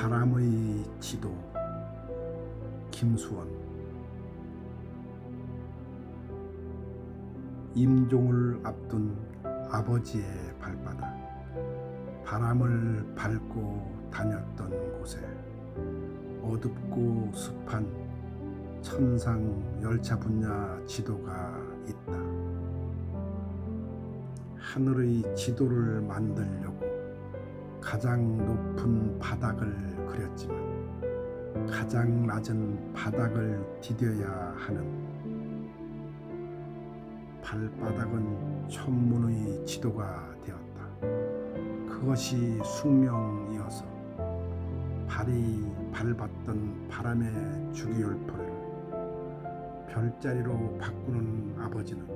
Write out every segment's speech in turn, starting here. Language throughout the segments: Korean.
바람의 지도 김수원 임종을 앞둔 아버지의 발바닥 바람을 밟고 다녔던 곳에 어둡고 습한 천상 열차 분야 지도가 있다. 하늘의 지도를 만들려고 가장 높은 바닥을 그렸지만 가장 낮은 바닥을 디뎌야 하는 발바닥은 천문의 지도가 되었다. 그것이 숙명이어서 발이 밟았던 바람의 주기율표를 별자리로 바꾸는 아버지는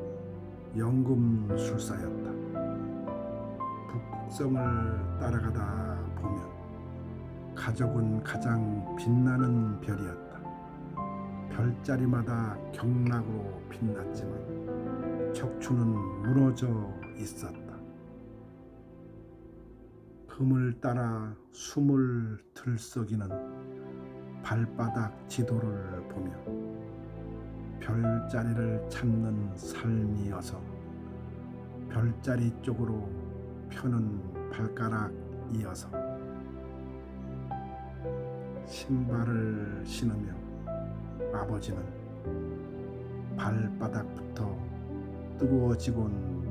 연금술사였다. 북극성을 따라가다 보면 가족은 가장 빛나는 별이었다. 별자리마다 경락으로 빛났지만 척추는 무너져 있었다. 금을 따라 숨을 들썩이는 발바닥 지도를 보며 별자리를 찾는 삶이어서 별자리 쪽으로 펴는 발가락 이어서 신발을 신으며 아버지는 발바닥부터 뜨거워지곤